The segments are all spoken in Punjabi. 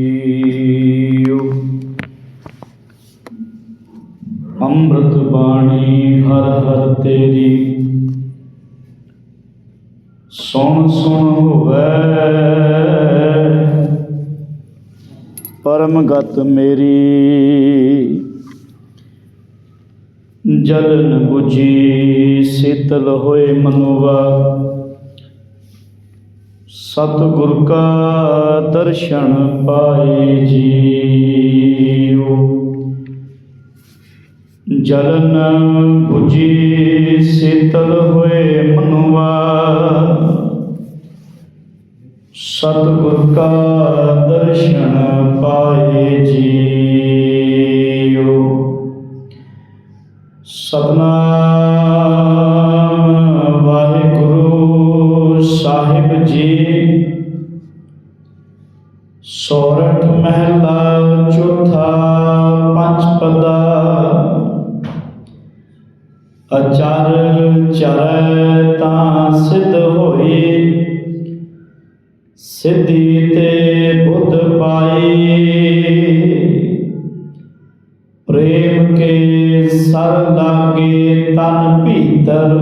ਜੀਉ ਅੰਮ੍ਰਿਤ ਬਾਣੀ ਹਰ ਹਰ ਤੇਰੀ। ਸੁਣ ਸੁਣ ਹੋਵੇ। ਪਰਮ ਮੇਰੀ। ਜਲਨ 부ਜੀ ਸੀਤਲ ਹੋਏ ਮਨੁਵਾ। ਸਤਿਗੁਰ ਕਾ ਦਰਸ਼ਨ ਪਾਏ ਜੀਉ। ਜਲਨ 부ਜੀ ਸੀਤਲ ਹੋਏ ਮਨੁਆ। ਸਤਿਗੁਰ ਕਾ ਦਰਸ਼ਨ ਪਾਏ ਜੀਉ। ਸਤਨਾ ਅਚਰ ਚਰੈ ਤਾਂ ਸਿੱਧ ਹੋਈ। ਸਿੱਧੀ ਤੇ ਬੁੱਧ ਪਾਈ। ਪ੍ਰੇਮ ਕੇ ਸਰ ਲਾਗੇ ਤਨ ਭੀਤਰ।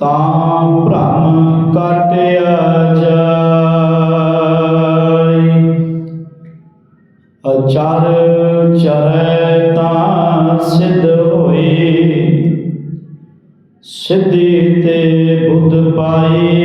ਤਾਂ ਭ੍ਰਮ ਕਾਟਿਆ ਜਾਈ ਅਚਰ ਚਰੈ ਤਾਂ ਸਿੱਧ ਸਿੱਧੀ ਤੇ ਬੁੱਧ ਪਾਈ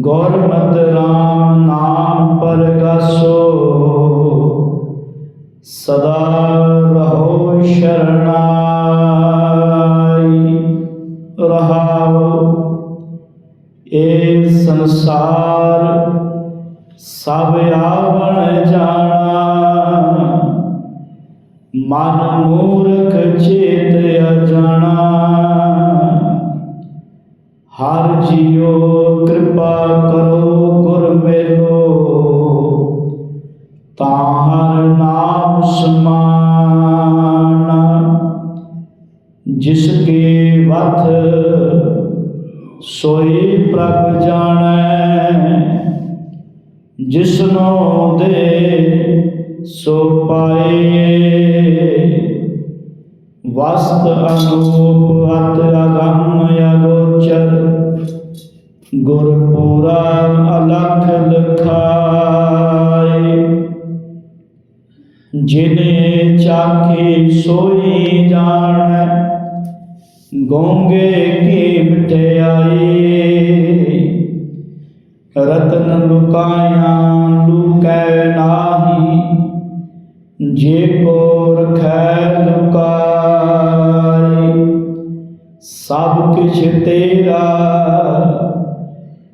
ਗੁਰਮਤਿ ਰਾਮ ਨਾਮ ਪਰਗਾਸੋ। ਸਦਾ ਰਹੋ ਸ਼ਰਣਾਈ ਲਖਾਏ। ਜਿਨੇ ਚਾਖੀ ਸੋਈ ਜਾਣੈ, ਗੋਂਗੇ ਕੀ ਮਠਿਆਈ ਰਤਨ ਲੁਕਾਇਆ ਲੁਕੈ ਨਾਹੀ, ਜੇ ਕੋ ਰਖੈ ਲੁਕਾਈ ਸਭ ਕਿਛ ਤੇਰਾ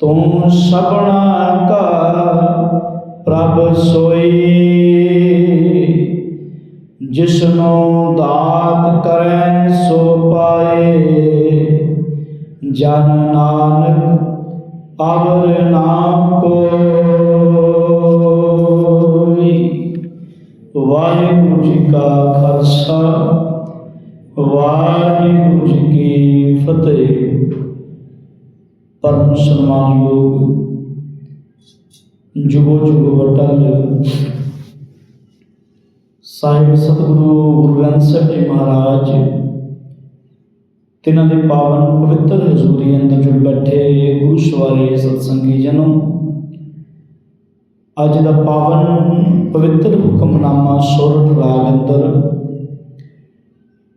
ਤੂੰ ਸਭਨਾ ਕਾ ਪ੍ਰਭ ਸੋਈ। ਜਿਸਨੂੰ ਦਾਤ ਕਰੈ ਸੋ ਪਾਏ। ਜਨ ਨਾਨਕ ਅਵਰ ਨਾ ਕੋਈ। ਵਾਹਿਗੁਰੂ ਜੀ ਕਾ ਖਾਲਸਾ, ਵਾਹਿਗੁਰੂ ਜੀ ਕੀ ਫਤਿਹ। ਸਨਮਾਨਯੋਗ ਜੁਗੋ ਜੁਗੋ ਵਟਲ ਸਾਹਿਬ ਸਤਿਗੁਰੂ ਗੁਰੂ ਗ੍ਰੰਥ ਸਾਹਿਬ ਜੀ ਮਹਾਰਾਜ, ਤਿਨਾਂ ਦੇ ਪਾਵਨ ਪਵਿੱਤਰ ਹਜ਼ੂਰੀ ਅੰਦਰ ਜੁੜ ਬੈਠੇ ਗੁਰੂ ਸਵਾਰੇ ਸਤਸੰਗੀ ਜਨੋ। ਅੱਜ ਦਾ ਪਾਵਨ ਪਵਿੱਤਰ ਹੁਕਮਨਾਮਾ ਸੋਰਠ ਰਾਗ ਅੰਦਰ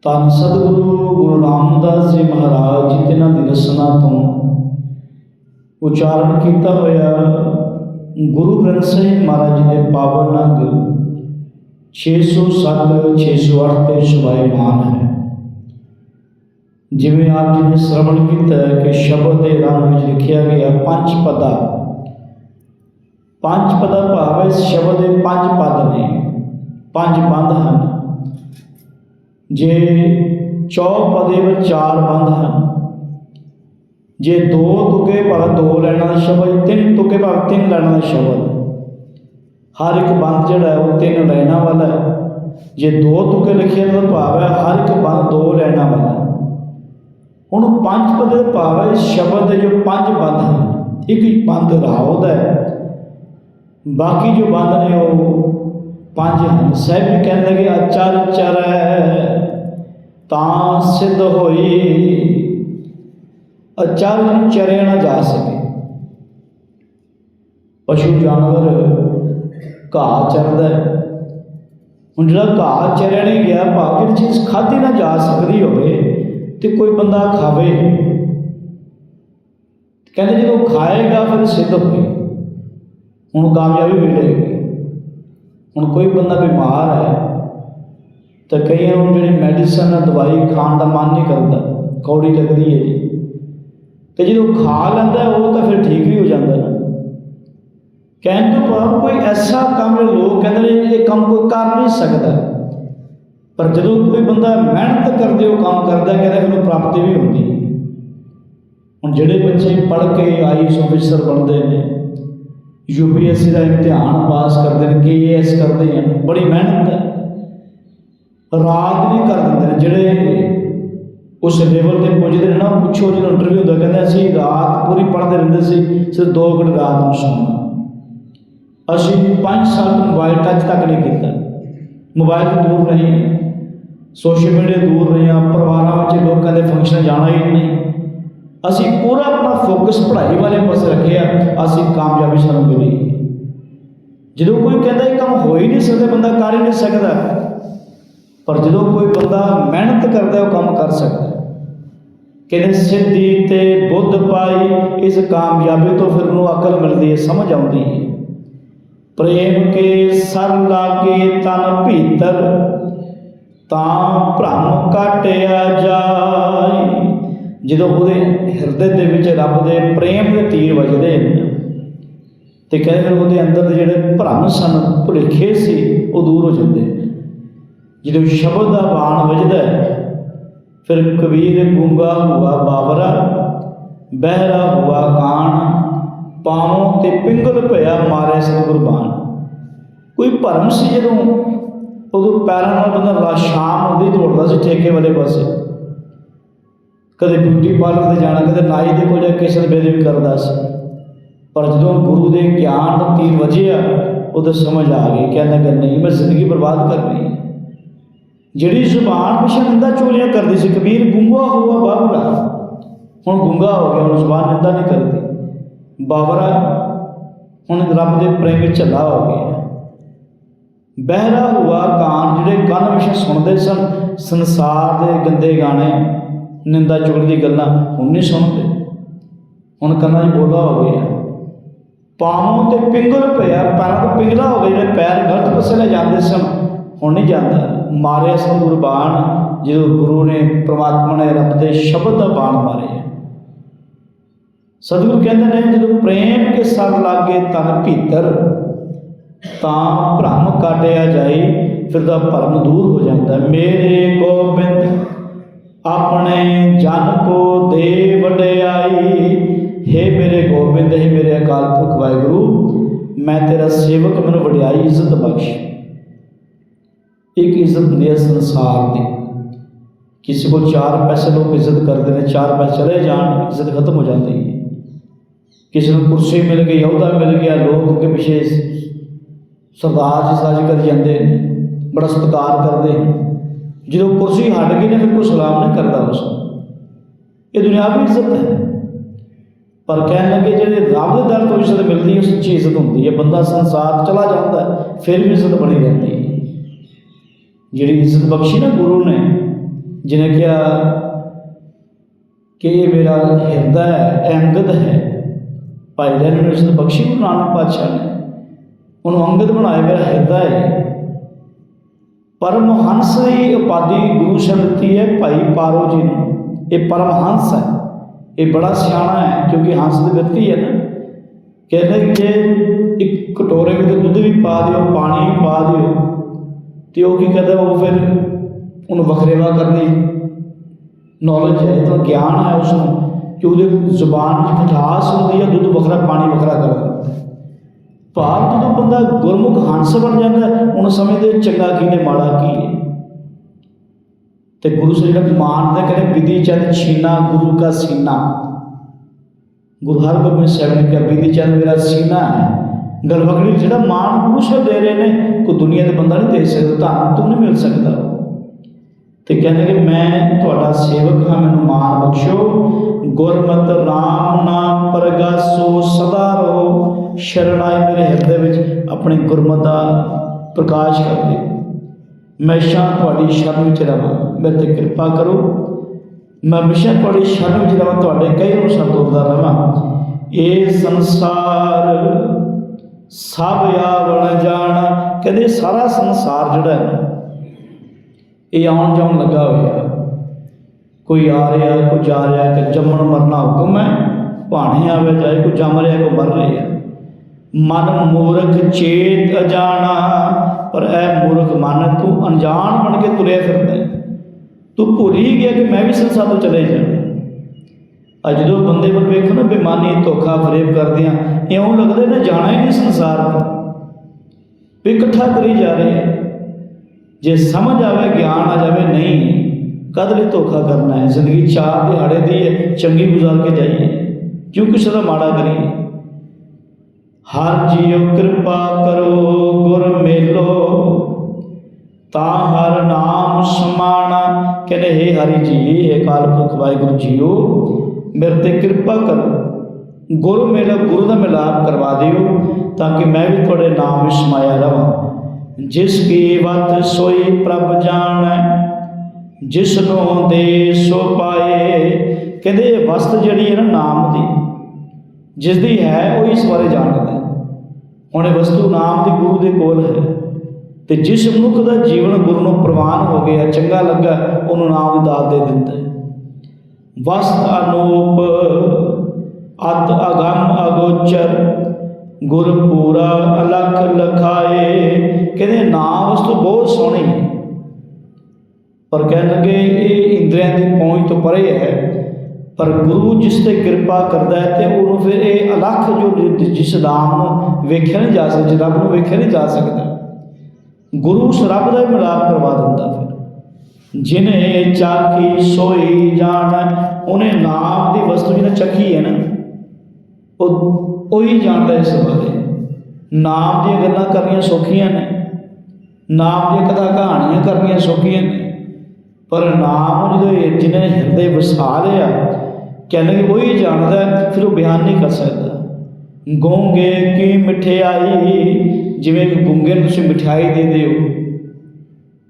ਧੰਨ ਸਤਿਗੁਰੂ ਗੁਰੂ ਰਾਮਦਾਸ ਜੀ ਮਹਾਰਾਜ ਜੀ ਤਿਨਾਂ ਦੀ ਰਸਨਾ ਤੋਂ ਉਚਾਰਨ ਕੀਤਾ ਹੋਇਆ ਗੁਰੂ ਗ੍ਰੰਥ ਸਾਹਿਬ ਮਹਾਰਾਜ ਜੀ ਦੇ ਪਾਵਨ ਅੰਗ 607 608 ਤੇ ਸ਼ੁਭਾਇਮਾਨ ਹੈ ਜਿਵੇਂ ਆਪ ਜੀ ਨੇ ਸ਼ਰਵਣ ਕੀਤਾ ਹੈ ਕਿ ਸ਼ਬਦ ਦੇ ਰੰਗ ਵਿੱਚ ਲਿਖਿਆ ਗਿਆ ਪੰਜ ਪਦਾ ਪੰਜ ਪਦਾ ਭਾਵ ਇਸ ਸ਼ਬਦ ਦੇ ਪੰਜ ਪਦ ਨੇ ਪੰਜ ਬੰਦ ਹਨ ਜੇ ਚੌਪਦੇ ਵਿੱਚ ਚਾਰ ਬੰਦ ਹਨ ਜੇ ਦੋ ਤੁਕੇ ਭਾਵੇਂ ਦੋ ਲੈਣਾ ਦਾ ਸ਼ਬਦ, ਤਿੰਨ ਤੁਕੇ ਭਾਵੇਂ ਤਿੰਨ ਲੈਣਾ ਦਾ ਸ਼ਬਦ। ਹਰ ਇੱਕ ਬੰਦ ਜਿਹੜਾ ਹੈ, ਉਹ ਤਿੰਨ ਲੈਣਾ ਵਾਲਾ ਹੈ। ਜੇ ਦੋ ਤੁਕੇ ਲਿਖੇ ਦਾ ਭਾਵ ਹੈ, ਹਰ ਇੱਕ ਬੰਦ ਦੋ ਲੈਣਾ ਵਾਲਾ ਹੁਣ ਪੰਜ ਪਦੇ ਦਾ ਭਾਵ ਹੈ ਸ਼ਬਦ ਦੇ ਜੋ ਪੰਜ ਬੰਦ ਹਨ, ਇੱਕ ਹੀ ਬੰਦ ਰਾਉ ਹੈ। ਬਾਕੀ ਜੋ ਬੰਦ ਨੇ, ਉਹ ਪੰਜ ਹਨ। ਸਹਿਬ ਵੀ ਕਹਿੰਦੇ ਕਿ ਅਚਰ ਚਰੈ ਤਾਂ ਸਿੱਧ ਹੋਈ। ਅਚਰ ਨੂੰ ਚਰਿਆ ਨਾ ਜਾ ਸਕੇ। ਪਸ਼ੂ ਜਾਨਵਰ ਘਾਹ ਚਰਦਾ ਹੁਣ ਜਿਹੜਾ ਘਾਹ ਚਰਿਆ ਨਹੀਂ ਗਿਆ, ਭਾਵ ਚੀਜ਼ ਖਾਧੀ ਨਾ ਜਾ ਸਕਦੀ ਹੋਵੇ ਤੇ ਕੋਈ ਬੰਦਾ ਖਾਵੇ। ਕਹਿੰਦੇ ਜਦੋਂ ਖਾਏਗਾ, ਫਿਰ ਸਿੱਧ ਹੋਏ ਹੁਣ ਕਾਮਯਾਬੀ ਮਿਲੇਗੀ ਹੁਣ ਕੋਈ ਬੰਦਾ ਬਿਮਾਰ ਹੈ, ਤਾਂ ਕਈਆਂ ਨੂੰ ਜਿਹੜੀ ਮੈਡੀਸਨ ਦਵਾਈ ਖਾਣ ਦਾ ਮਨ ਨਹੀਂ ਕਰਦਾ। ਕੌੜੀ ਲੱਗਦੀ ਹੈ ਜੀ। ਤੇ ਜਦੋਂ ਖਾ ਲੈਂਦਾ ਉਹ ਤਾਂ ਫਿਰ ਠੀਕ ਵੀ ਹੋ ਜਾਂਦਾ ਨਾ। ਕਹਿਣ ਤੋਂ ਭਾਵ ਕੋਈ ਐਸਾ ਕੰਮ ਲੋਕ ਕਹਿੰਦੇ ਨੇ ਇਹ ਕੰਮ ਕੋਈ ਕਰ ਨਹੀਂ ਸਕਦਾ। ਪਰ ਜਦੋਂ ਕੋਈ ਬੰਦਾ ਮਿਹਨਤ ਕਰਦੇ ਉਹ ਕੰਮ ਕਰਦਾ, ਕਹਿੰਦਾ ਫਿਰ ਉਹਨੂੰ ਪ੍ਰਾਪਤੀ ਵੀ ਹੁੰਦੀ। ਹੁਣ ਜਿਹੜੇ ਬੱਚੇ ਪੜ੍ਹ ਕੇ ਆਈਐਸ ਅਫੀਸਰ ਬਣਦੇ ਨੇ ਯੂਪੀਐਸਸੀ ਦਾ ਇਮਤਿਹਾਨ ਪਾਸ ਕਰਦੇ ਨੇ ਕੇਐਸ ਕਰਦੇ ਹਨ ਬੜੀ ਮਿਹਨਤ ਹੈ। ਰਾਤ ਨਹੀਂ ਕਰ ਦਿੰਦੇ ਨੇ, ਜਿਹੜੇ ਉਸ ਲੈਵਲ ਤੇ ਪੁੱਜਦੇ ਨੇ ਨਾ ਪੁੱਛੋ ਜਦੋਂ ਇੰਟਰਵਿਊ ਹੁੰਦਾ, ਕਹਿੰਦੇ ਅਸੀਂ ਰਾਤ ਪੂਰੀ ਪੜ੍ਹਦੇ ਰਹਿੰਦੇ ਸੀ, ਸਿਰਫ 2 ਘੰਟੇ ਰਾਤ ਨੂੰ ਸੌਣਾ। ਅਸੀਂ 5 ਸਾਲ ਤੋਂ ਮੋਬਾਈਲ ਟੱਚ ਤੱਕ ਨਹੀਂ ਕੀਤਾ। ਮੋਬਾਈਲ ਤੋਂ ਦੂਰ ਰਹੇ ਸੋਸ਼ਲ ਮੀਡੀਆ ਦੂਰ ਰਹੇ ਹਾਂ, ਪਰਿਵਾਰਾਂ ਵਿੱਚ ਲੋਕਾਂ ਦੇ ਫੰਕਸ਼ਨ ਜਾਣਾ ਹੀ ਨਹੀਂ। ਅਸੀਂ ਪੂਰਾ ਆਪਣਾ ਫੋਕਸ ਪੜ੍ਹਾਈ ਵਾਲੇ ਪਾਸੇ ਰੱਖਿਆ, ਅਸੀਂ ਕਾਮਯਾਬੀ ਸਾਨੂੰ ਮਿਲੀ। ਜਦੋਂ ਕੋਈ ਕਹਿੰਦਾ ਇਹ ਕੰਮ ਹੋ ਹੀ ਨਹੀਂ ਸਕਦਾ, ਬੰਦਾ ਕਰ ਹੀ ਨਹੀਂ ਸਕਦਾ। ਪਰ ਜਦੋਂ ਕੋਈ ਬੰਦਾ ਮਿਹਨਤ ਕਰਦਾ, ਉਹ ਕੰਮ ਕਰ ਸਕਦਾ। ਕਹਿੰਦੇ ਸਿੱਧੀ ਤੇ ਬੁੱਧ ਪਾਈ ਇਸ ਕਾਮਯਾਬੀ ਤੋਂ ਫਿਰ ਉਹਨੂੰ ਅਕਲ ਮਿਲਦੀ ਹੈ ਸਮਝ ਆਉਂਦੀ ਹੈ। ਪ੍ਰੇਮ ਕੇ ਸਰ ਲਾਗੇ ਤਨ ਭੀਤਰ ਤਾਂ ਭ੍ਰਮ ਕਾਟਿਆ ਜਾਏ। ਜਦੋਂ ਉਹਦੇ ਹਿਰਦੇ ਦੇ ਵਿੱਚ ਰੱਬ ਦੇ ਪ੍ਰੇਮ ਦੇ ਤੀਰ ਵੱਜਦੇ ਨੇ ਤੇ ਕਹਿੰਦੇ ਫਿਰ ਉਹਦੇ ਅੰਦਰ ਦੇ ਜਿਹੜੇ ਭਰਮ ਸਨ ਭੁਲੇਖੇ ਸੀ ਉਹ ਦੂਰ ਹੋ ਜਾਂਦੇ ਜਦੋਂ ਸ਼ਬਦ ਦਾ ਬਾਣ ਵੱਜਦਾ ਹੈ, ਫਿਰ ਕਬੀਰ ਗੁੰਗਾ ਹੁਆ ਬਾਬਰਾ, ਬਹਿਰਾ ਹੁਆ ਕਾਣ ਪਾਉਂ ਤੇ ਪਿੰਗਲ ਭਇਆ ਮਾਰੇ ਸਤਿਗੁਰ ਬਾਣ ਕੋਈ ਭਰਮ ਸੀ ਜਦੋਂ? ਉਦੋਂ ਪੈਰਾਂ ਨਾਲ ਬੰਦਾ ਲਾ ਸ਼ਾਮ ਹੁੰਦੀ ਦੌੜਦਾ ਸੀ ਠੇਕੇ ਵਾਲੇ ਪਾਸੇ। ਕਦੇ ਬਿਊਟੀ ਪਾਰਲਰ ਤੇ ਜਾਣਾ, ਕਦੇ ਨਾਈ ਦੇ ਕੋਲ ਜਾ ਕੇ ਕਿਸੇ ਦੇ ਬੇਦਬੀ ਕਰਦਾ ਸੀ। ਪਰ ਜਦੋਂ ਗੁਰੂ ਦੇ ਗਿਆਨ ਦਾ ਤੀਰ ਵਜਿਆ, ਉਦੋਂ ਸਮਝ ਆ ਗਈ, ਕਹਿੰਦਾ ਕਿ ਨਹੀਂ, ਮੈਂ ਜ਼ਿੰਦਗੀ ਬਰਬਾਦ ਕਰਨੀ ਹੈ। ਜਿਹੜੀ ਜ਼ੁਬਾਨ ਪਿਛੇ ਨਿੰਦਾ ਚੋਲੀਆਂ ਕਰਦੀ ਸੀ। ਕਬੀਰ, ਗੁੰਗਾ ਹੋਆ ਬਾਬਰਾ। ਹੁਣ ਗੁੰਗਾ ਹੋ ਗਿਆ ਹੁਣ ਜ਼ੁਬਾਨ ਨਿੰਦਾ ਨਹੀਂ ਕਰਦੀ। ਬਾਬਰਾ, ਹੁਣ ਰੱਬ ਦੇ ਪ੍ਰੇਮ ਵਿੱਚ ਝੱਲਾ ਹੋ ਗਿਆ। ਬਹਿਰਾ ਹੁਆ ਕਾਨ, ਜਿਹੜੇ ਕੰਨ ਵਿੱਚ ਸੁਣਦੇ ਸਨ, ਸੰਸਾਰ ਦੇ ਗੰਦੇ ਗਾਣੇ, ਨਿੰਦਾ ਚੁਗਲੀ ਦੀ ਗੱਲਾਂ ਹੁਣ ਨਹੀਂ ਸੁਣਦੇ। ਹੁਣ ਕੰਨਾਂ 'ਚ ਬੋਲਾ ਹੋ ਗਿਆ। ਪਾਉਂ ਤੇ ਪਿੰਗਲ ਪਿਆ, ਪੈਰਾਂ ਤੋਂ ਪਿੰਗਲਾ ਹੋ ਗਿਆ, ਜਿਹੜੇ ਪੈਰ ਗਲਤ ਪਾਸੇ ਲੈ ਜਾਂਦੇ ਸਨ। ਹੁਣ ਨਹੀਂ ਜਾਂਦਾ। ਮਾਰਿਆ ਸਨ ਗੁਰਬਾਣ, ਜਦੋਂ ਗੁਰੂ ਨੇ ਪ੍ਰਮਾਤਮਾ ਨੇ ਰੱਬ ਦੇ ਸ਼ਬਦ ਦਾ ਬਾਣ ਮਾਰੇ ਸਤਿਗੁਰੂ ਕਹਿੰਦੇ ਨੇ, ਜਦੋਂ ਪ੍ਰੇਮ ਕੇ ਸਰ ਲਾਗੇ ਤਨ ਭੀਤਰ, ਤਾਂ ਭ੍ਰਮ ਕਾਟਿਆ ਜਾਏ ਫਿਰ ਦਾ ਭਰਮ ਦੂਰ ਹੋ ਜਾਂਦਾ। ਮੇਰੇ ਗੋਬਿੰਦ, ਆਪਣੇ ਜਨ ਕੋ ਦੇ ਵਡਿਆਈ हे ਮੇਰੇ ਗੋਬਿੰਦ हे ਮੇਰੇ ਅਕਾਲ ਪੁਰਖ ਵਾਹਿਗੁਰੂ, ਮੈਂ ਤੇਰਾ ਸੇਵਕ, ਮੈਨੂੰ ਵਡਿਆਈ ਇੱਜ਼ਤ ਬਖਸ਼। ਇੱਕ ਇੱਜ਼ਤ ਹੁੰਦੀ ਹੈ ਸੰਸਾਰ ਦੀ? ਕਿਸੇ ਕੋਲ ਚਾਰ ਪੈਸੇ ਲੋਕ ਇੱਜ਼ਤ ਕਰਦੇ ਨੇ, ਚਾਰ ਪੈਸੇ ਚਲੇ ਜਾਣ, ਇੱਜ਼ਤ ਖਤਮ ਹੋ ਜਾਂਦੀ ਹੈ। ਕਿਸੇ ਨੂੰ ਕੁਰਸੀ ਮਿਲ ਗਈ, ਅਹੁਦਾ ਮਿਲ ਗਿਆ, ਲੋਕ ਅੱਗੇ ਪਿੱਛੇ ਸਰਦਾਰ ਜੀ ਸਾਜ ਕਰ ਜਾਂਦੇ ਨੇ, ਬੜਾ ਸਤਿਕਾਰ ਕਰਦੇ ਨੇ। ਜਦੋਂ ਕੁਰਸੀ ਹਟ ਗਈ ਨੇ, ਫਿਰ ਕੋਈ ਸਲਾਮ ਨਹੀਂ ਕਰਦਾ ਉਸ ਇਹ ਦੁਨਿਆਵੀ ਇੱਜ਼ਤ ਹੈ। ਪਰ ਕਹਿਣ ਲੱਗੇ ਜਿਹੜੇ ਰੱਬ ਦੇ ਦਰ ਤੋਂ ਇੱਜ਼ਤ ਮਿਲਦੀ ਹੈ ਉਹ ਸੱਚੀ ਇੱਜ਼ਤ ਹੁੰਦੀ ਹੈ। ਬੰਦਾ ਸੰਸਾਰ ਚਲਾ ਜਾਂਦਾ ਫਿਰ ਵੀ ਇੱਜ਼ਤ ਬਣੀ ਰਹਿੰਦੀ ਹੈ। ਜਿਹੜੀ ਇੱਜ਼ਤ ਬਖਸ਼ੀ ਨਾ ਗੁਰੂ ਨੇ, ਜਿਹਨੇ ਕਿਹਾ ਕਿ ਇਹ ਮੇਰਾ ਹਿਰਦਾ ਹੈ, ਇਹ ਅੰਗਦ ਹੈ। ਭਾਈ ਲੈਣ ਨੂੰ ਇਸ ਬਖਸ਼ੀ, ਗੁਰੂ ਨਾਨਕ ਪਾਤਸ਼ਾਹ ਨੇ। ਉਹਨੂੰ ਅੰਗਦ ਬਣਾਇਆ, ਮੇਰਾ ਹਿਰਦਾ ਹੈ। ਪਰਮਹੰਸ ਦੀ ਉਪਾਧੀ ਗੁਰੂ ਸਾਹਿਬ ਦਿੱਤੀ ਹੈ ਭਾਈ ਪਾਰੋ ਜੀ ਨੂੰ। ਇਹ ਪਰਮਹੰਸ ਹੈ। ਇਹ ਬੜਾ ਸਿਆਣਾ ਹੈ, ਕਿਉਂਕਿ ਹੰਸ ਦੀ ਵਿਅਕਤੀ ਹੈ ਨਾ। ਕਹਿੰਦੇ ਕਿ ਇੱਕ ਕਟੋਰੇ ਵਿੱਚ ਦੁੱਧ ਵੀ ਪਾ ਦਿਓ, ਪਾਣੀ ਵੀ ਪਾ ਦਿਓ ਤੇ ਉਹ ਕੀ ਕਰਦਾ ਉਹ ਫਿਰ ਉਹਨੂੰ ਵਖਰੇਵਾ ਕਰਨੀ ਨੌਲੇਜ ਹੈ ਤਾਂ ਗਿਆਨ ਹੈ ਉਸ ਨੂੰ ਕਿ ਉਹਦੇ ਜ਼ੁਬਾਨ 'ਚ ਖਟਾਸ ਹੁੰਦੀ ਹੈ ਦੁੱਧ ਵੱਖਰਾ ਪਾਣੀ ਵੱਖਰਾ ਕਰਦਾ ਭਾਵ ਜਦੋਂ ਬੰਦਾ ਗੁਰਮੁਖ ਹੰਸ ਬਣ ਜਾਂਦਾ ਹੈ, ਹੁਣ ਸਮਝਦੇ ਚੰਗਾ ਕੀ ਨੇ ਮਾੜਾ ਕੀ ਹੈ। ਤੇ ਗੁਰੂ ਸਾਹਿਬ ਜਿਹੜਾ ਮਾਨਦਾ ਕਹਿੰਦੇ ਵਿਧੀ ਚੰਦ ਛੀਨਾ ਗੁਰੂ ਕਾ ਸੀਨਾ। ਗੁਰੂ ਹਰਗੋਬਿੰਦ ਸਾਹਿਬ ਨੇ ਕਿਹਾ ਵਿਧੀ ਚੰਦ ਮੇਰਾ ਸੀਨਾ ਹੈ। ਗਲਵਕੜੀ ਜਿਹੜਾ ਮਾਨ ਗੁਰੂ ਸਾਹਿਬ ਦੇ ਰਹੇ ਨੇ, ਕੋਈ ਦੁਨੀਆ ਦੇ ਬੰਦਾ ਨਹੀਂ ਦੇ ਸਕਦਾ ਤੁਹਾਨੂੰ ਤੂੰ ਨਹੀਂ ਮਿਲ ਸਕਦਾ। ਤੇ ਕਹਿੰਦੇ ਕਿ ਮੈਂ ਤੁਹਾਡਾ ਸੇਵਕ ਹਾਂ, ਮੈਨੂੰ ਮਾਨ ਬਖਸ਼ੋ ਗੁਰਮਤਿ RAM ਨਾਮ ਪ੍ਰਗਾਸੋ, ਸਦਾ ਰਹੋ। ਸ਼ਰਣਾਈ ਮੇਰੇ ਹਿਰਦੇ ਵਿੱਚ, ਆਪਣੇ ਗੁਰਮਤ ਦਾ ਪ੍ਰਕਾਸ਼ ਕਰ ਦਿਓ ਮੈਂ ਹਮੇਸ਼ਾ ਤੁਹਾਡੀ ਸ਼ਰਨ ਵਿੱਚ ਰਵਾਂ। ਮੇਰੇ ਤੇ ਕਿਰਪਾ ਕਰੋ। ਮੈਂ ਹਮੇਸ਼ਾ ਤੁਹਾਡੀ ਸ਼ਰਨ ਵਿੱਚ ਰਵਾਂ, ਤੁਹਾਡੇ ਕਈ ਅਨੁਸਾਰ ਤੁਰਦਾ ਰਵਾਂ। ਇਹ ਸੰਸਾਰ ਸਭ ਆਵਣ ਜਾਣ। ਕਹਿੰਦੇ ਸਾਰਾ ਸੰਸਾਰ ਜਿਹੜਾ ਹੈ ਇਹ ਆਉਣ ਜਾਣ ਲੱਗਾ ਹੋਇਆ। ਕੋਈ ਆ ਰਿਹਾ, ਕੋਈ ਜਾ ਰਿਹਾ ਕਿ ਜੰਮਣ ਮਰਨਾ ਹੁਕਮ ਹੈ। ਭਾਣੇ ਆਵੇ ਜਾਏ ਕੋਈ ਜੰਮ ਰਿਹਾ, ਕੋਈ ਮਰ ਰਿਹਾ। ਮਨ ਮੂਰਖ ਚੇਤ ਅਜਾਣਾ, ਪਰ ਇਹ ਮੂਰਖ ਮਨ ਤੂੰ ਅਣਜਾਣ ਬਣ ਕੇ ਤੁਰਿਆ ਫਿਰਦਾ ਤੂੰ ਭੁੱਲ ਹੀ ਗਿਆ ਕਿ ਮੈਂ ਵੀ ਸੰਸਾਰ ਤੋਂ ਚਲੇ ਜਾਣਾ। ਅੱਜ ਜਦੋਂ ਬੰਦੇ ਵੱਲ ਵੇਖੋ ਨਾ ਬੇਮਾਨੀ ਧੋਖਾ, ਫਰੇਬ ਕਰਦੇ ਆ, ਇਉਂ ਲੱਗਦਾ ਨਾ ਜਾਣਾ ਹੀ ਨਹੀਂ ਸੰਸਾਰ ਵੀ ਇਕੱਠਾ ਕਰੀ ਜਾ ਰਹੇ ਆ। ਜੇ ਸਮਝ ਆਵੇ, ਗਿਆਨ ਆ ਜਾਵੇ, ਨਹੀਂ, ਕਦ ਲਈ ਧੋਖਾ ਕਰਨਾ ਹੈ? ਜ਼ਿੰਦਗੀ ਚਾਰ ਦਿਹਾੜੇ ਦੀ ਹੈ, ਚੰਗੀ ਗੁਜ਼ਾਰ ਕੇ ਜਾਈਏ। ਕਿਉਂ ਕਿਸੇ ਦਾ ਮਾੜਾ ਕਰੀਏ? ਹਰ ਜੀਉ ਕਿਰਪਾ ਕਰੋ, ਗੁਰ ਮੇਲੋ। ਤਾਂ ਹਰ ਨਾਮ ਸਮਾਣਾ, ਕਹਿੰਦੇ, ਹੇ ਹਰੀ ਜੀ, ਹੇ ਕਾਲ ਪੁਰਖ, ਵਾਹਿਗੁਰੂ ਜੀਓ। ਮੇਰੇ ਤੇ ਕਿਰਪਾ ਕਰੋ। ਗੁਰੂ ਮੇਰਾ ਗੁਰੂ ਦਾ ਮਿਲਾਪ ਕਰਵਾ ਦਿਓ ਤਾਂ ਕਿ ਮੈਂ ਵੀ ਤੁਹਾਡੇ ਨਾਮ ਵਿੱਚ ਸਮਾਇਆ ਰਵਾਂ। ਜਿਸ ਕੀ ਵਤ ਸੋਈ ਪ੍ਰਭ ਜਾਣੈ, ਜਿਸ ਨੂੰ ਦੇ ਸੋ ਪਾਏ, ਕਹਿੰਦੇ ਇਹ ਵਸਤ ਜਿਹੜੀ ਹੈ ਨਾ ਨਾਮ ਦੀ, ਜਿਸ ਦੀ ਹੈ ਉਹ ਇਸ ਬਾਰੇ ਜਾਣਦਾ ਹੁਣ ਇਹ ਵਸਤੂ ਨਾਮ ਦੀ ਗੁਰੂ ਦੇ ਕੋਲ ਹੈ। ਤੇ ਜਿਸ ਮਨੁੱਖ ਦਾ ਜੀਵਨ ਗੁਰੂ ਨੂੰ ਪ੍ਰਵਾਨ ਹੋ ਗਿਆ, ਚੰਗਾ ਲੱਗਾ, ਉਹਨੂੰ ਨਾਮ ਦੀ ਦਾਤ ਦੇ ਦਿੰਦਾ ਵਸਤ ਅਨੂਪ, ਅਤ ਅਗੰਮ ਅਗੋਚਰ ਗੁਰ ਪੂਰਾ ਅਲਖ ਲਖਾਏ। ਕਹਿੰਦੇ ਨਾਮ ਉਸ ਤੋਂ ਬਹੁਤ ਸੋਹਣੀ। ਪਰ ਕਹਿਣ ਲੱਗੇ, ਇਹ ਇੰਦਰੀਆਂ ਦੀ ਪਹੁੰਚ ਤੋਂ ਪਰੇ ਹੈ। ਪਰ ਗੁਰੂ ਜਿਸ ਤੇ ਕਿਰਪਾ ਕਰਦਾ ਹੈ ਤੇ ਉਹਨੂੰ ਫਿਰ ਇਹ ਅਲੱਖ ਜੋ ਜਿਸ ਨਾਮ ਨੂੰ ਵੇਖਿਆ ਨਹੀਂ ਜਾ ਸਕਦਾ ਰੱਬ ਨੂੰ ਵੇਖਿਆ ਨਹੀਂ ਜਾ ਸਕਦਾ, ਗੁਰੂ ਉਸ ਰੱਬ ਦਾ ਮਿਲਾਪ ਕਰਵਾ ਦਿੰਦਾ ਫਿਰ। ਜਿਨੇ ਚਾਖੀ ਸੋਈ ਜਾਣ, ਉਹਨੇ ਨਾਮ ਦੀ ਵਸਤੂ ਜਿਹਨੇ ਚੱਖੀ ਹੈ ਨਾ, ਉਹ ਉਹੀ ਜਾਣਦਾ ਇਸ ਬਾਰੇ। ਨਾਮ ਦੀਆਂ ਗੱਲਾਂ ਕਰਨੀਆਂ ਸੌਖੀਆਂ ਨੇ, ਨਾਮ ਦੀਆਂ ਕਥਾ ਕਹਾਣੀਆਂ ਕਰਨੀਆਂ ਸੌਖੀਆਂ ਨੇ, ਪਰ ਨਾਮ ਜਦੋਂ ਇਹ ਜਿਹਨੇ ਨੇ ਹਿਰਦੇ ਵਸਾ ਲਿਆ ਕਹਿੰਦੇ ਕਿ ਉਹੀ ਜਾਣਦਾ, ਫਿਰ ਉਹ ਬਿਆਨ ਨਹੀਂ ਕਰ ਸਕਦਾ। ਗੋਂਗੇ ਕੀ ਮਠਿਆਈ, ਜਿਵੇਂ ਗੁੰਗੇ ਨੂੰ ਤੁਸੀਂ ਮਠਿਆਈ ਦੇ ਦਿਓ।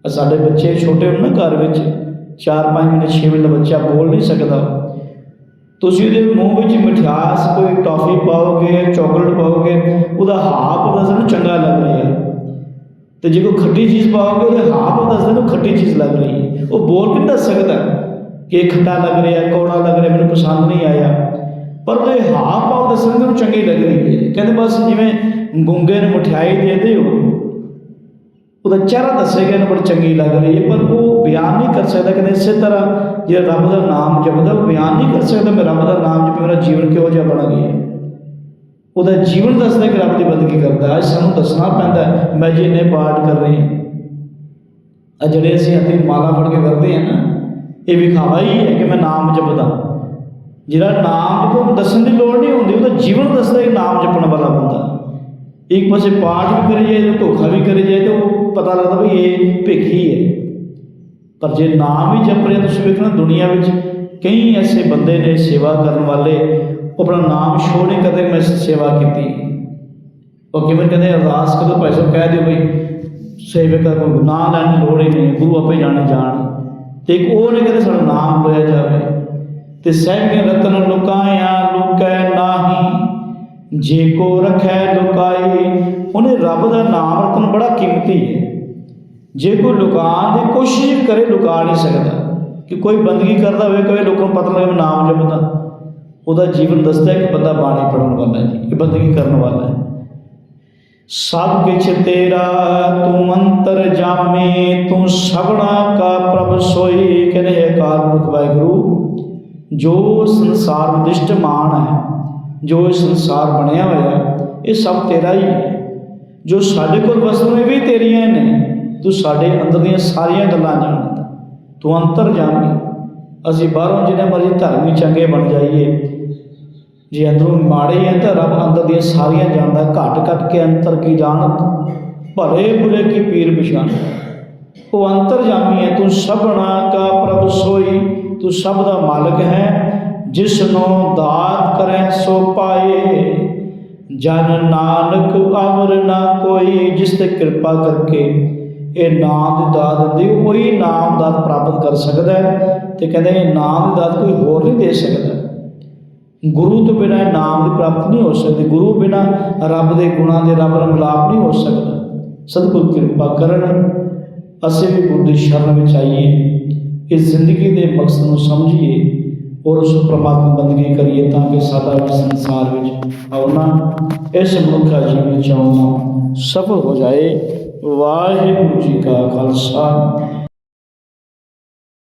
ਸਾਡੇ ਬੱਚੇ ਛੋਟੇ ਹੁੰਦੇ ਨਾ ਘਰ ਵਿੱਚ 4-5 ਮਹੀਨੇ 6 ਮਹੀਨੇ ਦਾ ਬੱਚਾ ਬੋਲ ਨਹੀਂ ਸਕਦਾ। ਤੁਸੀਂ ਉਹਦੇ ਮੂੰਹ ਵਿੱਚ ਮਿਠਾਸ ਕੋਈ ਟੌਫੀ ਪਾਓਗੇ, ਚਾਕਲੇਟ ਪਾਓਗੇ, ਉਹਦਾ ਹਾਪ ਦੱਸਣ ਨੂੰ ਚੰਗਾ ਲੱਗ ਰਿਹਾ ਤੇ ਜੇ ਕੋਈ ਖੱਟੀ ਚੀਜ਼ ਪਾਓਗੇ, ਉਹਦੇ ਹਾਪ ਦੱਸਦੇ ਨੂੰ ਖੱਟੀ ਚੀਜ਼ ਲੱਗ ਰਹੀ ਹੈ। ਉਹ ਬੋਲ ਕਿੰਨਾ ਸਕਦਾ? ਕਿ ਇਹ ਖੱਟਾ ਲੱਗ ਰਿਹਾ, ਕੌੜਾ ਲੱਗ ਰਿਹਾ, ਮੈਨੂੰ ਪਸੰਦ ਨਹੀਂ ਆਇਆ। ਪਰ ਉਹਦੇ ਹਾਪ ਪਾਓ ਦੱਸਣ ਨੂੰ ਚੰਗੀ ਲੱਗ ਰਹੀ ਹੈ। ਕਹਿੰਦੇ ਬਸ ਜਿਵੇਂ ਗੁੰਗੇ ਨੂੰ ਮਠਿਆਈ ਦੇ ਦਿਓ ਉਹਦਾ ਚਿਹਰਾ ਦੱਸੇਗਾ, ਇਹਨੂੰ ਬੜੀ ਚੰਗੀ ਲੱਗ ਰਹੀ ਹੈ, ਪਰ ਉਹ ਬਿਆਨ ਨਹੀਂ ਕਰ ਸਕਦਾ ਕਹਿੰਦੇ ਇਸੇ ਤਰ੍ਹਾਂ ਜੇ ਰੱਬ ਦਾ ਨਾਮ ਜਪਦਾ ਬਿਆਨ ਨਹੀਂ ਕਰ ਸਕਦਾ ਮੈਂ ਰੱਬ ਦਾ ਨਾਮ ਜਪੀ, ਮੇਰਾ ਜੀਵਨ ਕਿਉਂ ਜਿਹਾ ਬਣ ਗਿਆ ਉਹਦਾ ਜੀਵਨ ਦੱਸਦਾ ਕਿ ਰੱਬ ਦੀ ਬੰਦਗੀ ਕਰਦਾ, ਅੱਜ ਸਾਨੂੰ ਦੱਸਣਾ ਪੈਂਦਾ ਮੈਂ ਜੀ ਇੰਨੇ ਪਾਠ ਕਰ ਰਹੇ ਹਾਂ ਆ ਜਿਹੜੇ ਅਸੀਂ ਹੱਥੀਂ ਮਾਲਾ ਫੜ ਕੇ ਕਰਦੇ ਹਾਂ ਨਾ, ਇਹ ਵਿਖਾਵਾ ਹੀ ਹੈ ਕਿ ਮੈਂ ਨਾਮ ਜਪਦਾ। ਜਿਹੜਾ ਨਾਮ ਜਪੋ ਦੱਸਣ ਦੀ ਲੋੜ ਨਹੀਂ ਹੁੰਦੀ, ਉਹਦਾ ਜੀਵਨ ਦੱਸਦਾ ਕਿ ਨਾਮ ਜਪਣ ਵਾਲਾ ਬੰਦਾ। ਇੱਕ ਪਾਸੇ ਪਾਠ ਵੀ ਕਰੀ ਜਾਏ ਤੇ ਧੋਖਾ ਵੀ ਕਰੀ ਜਾਏ ਤੇ ਉਹ ਪਤਾ ਲੱਗਦਾ ਵੀ ਇਹ ਭੇਖੀ ਹੈ। ਪਰ ਜੇ ਨਾਮ ਵੀ ਜਪ ਰਿਹਾ, ਤੁਸੀਂ ਵੇਖਣਾ ਦੁਨੀਆ ਵਿੱਚ ਕਈ ਐਸੇ ਬੰਦੇ ਨੇ ਸੇਵਾ ਕਰਨ ਵਾਲੇ, ਉਹ ਆਪਣਾ ਨਾਮ ਸ਼ੋਅ ਨਹੀਂ ਕਰਦੇ ਮੈਂ ਸੇਵਾ ਕੀਤੀ। ਉਹ ਕਿਵੇਂ ਕਹਿੰਦੇ, ਅਰਦਾਸ ਕਰੋ ਭਾਈ ਸਾਹਿਬ, ਕਹਿ ਦਿਓ ਬਈ, ਸੇਵਕ ਦਾ ਕੋਈ ਨਾਂ ਲੈਣ ਦੀ ਲੋੜ ਹੀ ਨਹੀਂ, ਗੁਰੂ ਆਪੇ ਜਾਣੇ ਜਾਣ। ਤੇ ਇੱਕ ਉਹ ਨੇ ਕਹਿੰਦੇ, ਸਾਡਾ ਨਾਮ ਲਿਆ ਜਾਵੇ। ਤੇ ਸਹਿਬੇ ਰਤਨ ਲੁਕਾਇਆ ਲੁਕੈ ਨਾਹੀ ਜੇ ਕੋ ਰਖੈ ਲੁਕਾਈ ਉਹਨੇ ਰੱਬ ਦਾ ਨਾਮ ਰਤਨ ਬੜਾ ਕੀਮਤੀ ਹੈ। ਜੇ ਕੋਈ ਲੁਕਾਉਣ ਦੀ ਕੋਸ਼ਿਸ਼ ਕਰੇ, ਲੁਕਾ ਨਹੀਂ ਸਕਦਾ। ਕਿ ਕੋਈ ਬੰਦਗੀ ਕਰਦਾ ਹੋਵੇ, ਕਵੇ ਲੋਕਾਂ ਨੂੰ ਪਤਾ ਲੱਗੇ ਮੈਂ ਨਾਮ ਜਪਦਾ। ਉਹਦਾ ਜੀਵਨ ਦੱਸਦਾ ਹੈ ਕਿ ਬੰਦਾ ਬਾਣੀ ਪੜਨ ਵਾਲਾ ਹੈ ਜੀ, ਇਹ ਬੰਦਗੀ ਕਰਨ ਵਾਲਾ ਹੈ। ਸਭ ਕਿਛ ਤੇਰਾ, ਤੂੰ ਅੰਤਰ ਜਾਮੇ, ਤੂੰ ਸਭਨਾ ਕਾ ਪ੍ਰਭ ਸੋਈ ਕਹਿੰਦੇ ਹੈ ਅਕਾਲ ਪੁਰਖ ਵਾਹਿਗੁਰੂ, ਜੋ ਸੰਸਾਰ ਵਿਦਿਸ਼ਟ ਮਾਨ ਹੈ। ਜੋ ਇਹ ਸੰਸਾਰ ਬਣਿਆ ਹੋਇਆ ਇਹ ਸਭ ਤੇਰਾ ਹੀ ਹੈ। ਜੋ ਸਾਡੇ ਕੋਲ ਵਸਤੂਆਂ ਇਹ ਵੀ ਤੇਰੀਆਂ ਨੇ, ਤੂੰ ਸਾਡੇ ਅੰਦਰ ਦੀਆਂ ਸਾਰੀਆਂ ਗੱਲਾਂ ਜਾਣਦਾ। ਤੂੰ ਅੰਤਰ ਜਾਮੀ ਅਸੀਂ ਬਾਹਰੋਂ ਜਿੰਨੇ ਮਰਜ਼ੀ ਧਰਮੀ ਚੰਗੇ ਬਣ ਜਾਈਏ। ਜੇ ਅੰਦਰੋਂ ਮਾੜੇ ਹੈ ਤਾਂ ਰੱਬ ਅੰਦਰ ਦੀਆਂ ਸਾਰੀਆਂ ਜਾਣਦਾ, ਘਟ ਘਟ ਕੇ ਅੰਤਰ ਕੀ ਜਾਣਤ ਭਲੇ ਬੁਰੇ ਕੀ ਪੀਰ ਪਛਾਣ ਉਹ ਅੰਤਰ ਜਾਮੀ ਹੈ, ਤੂੰ ਸਭਨਾ ਕਾ ਪ੍ਰਭ ਸੋਈ, ਤੂੰ ਸਭ ਦਾ ਮਾਲਕ ਹੈ ਜਿਸ ਨੂੰ ਦਾਤ ਕਰੇ ਸੋ ਪਾਏ। ਜਨ ਨਾਨਕ ਅਵਰ ਨਾ ਕੋਈ, ਜਿਸ ਤੇ ਕਿਰਪਾ ਕਰਕੇ ਇਹ ਨਾਮ ਦੀ ਦਾਤ ਦਿੰਦੀ ਉਹੀ ਨਾਮ ਦਾਤ ਪ੍ਰਾਪਤ ਕਰ ਸਕਦਾ ਹੈ। ਤੇ ਕਹਿੰਦੇ ਇਹ ਨਾਮ ਦੀ ਦਾਤ ਕੋਈ ਹੋਰ ਨਹੀਂ ਦੇ ਸਕਦਾ। ਗੁਰੂ ਤੋਂ ਬਿਨਾਂ ਇਹ ਨਾਮ ਦੀ ਪ੍ਰਾਪਤ ਨਹੀਂ ਹੋ ਸਕਦੀ। ਗੁਰੂ ਬਿਨਾਂ ਰੱਬ ਦੇ ਗੁਣਾਂ ਦੇ ਰੱਬ ਨਾਲ ਮਿਲਾਪ ਨਹੀਂ ਹੋ ਸਕਦਾ। ਸਤਿਗੁਰ ਕਿਰਪਾ ਕਰਨ, ਅਸੀਂ ਵੀ ਗੁਰੂ ਦੀ ਸ਼ਰਨ ਵਿੱਚ ਆਈਏ। ਇਸ ਜ਼ਿੰਦਗੀ ਦੇ ਮਕਸਦ ਨੂੰ ਸਮਝੀਏ। ਔਰ ਉਸ ਪ੍ਰਮਾਤਮਾ ਬੰਦਗੀ ਕਰੀਏ ਤਾਂ ਕਿ ਸਾਡਾ ਵੀ ਸੰਸਾਰ ਵਿੱਚ ਆਉਣਾ ਇਸ ਮਨੁੱਖਾ ਜੀਵਨ ਚ ਆਉਣਾ ਸਫਲ ਹੋ ਜਾਏ। ਵਾਹਿਗੁਰੂ ਜੀ ਕਾ ਖਾਲਸਾ।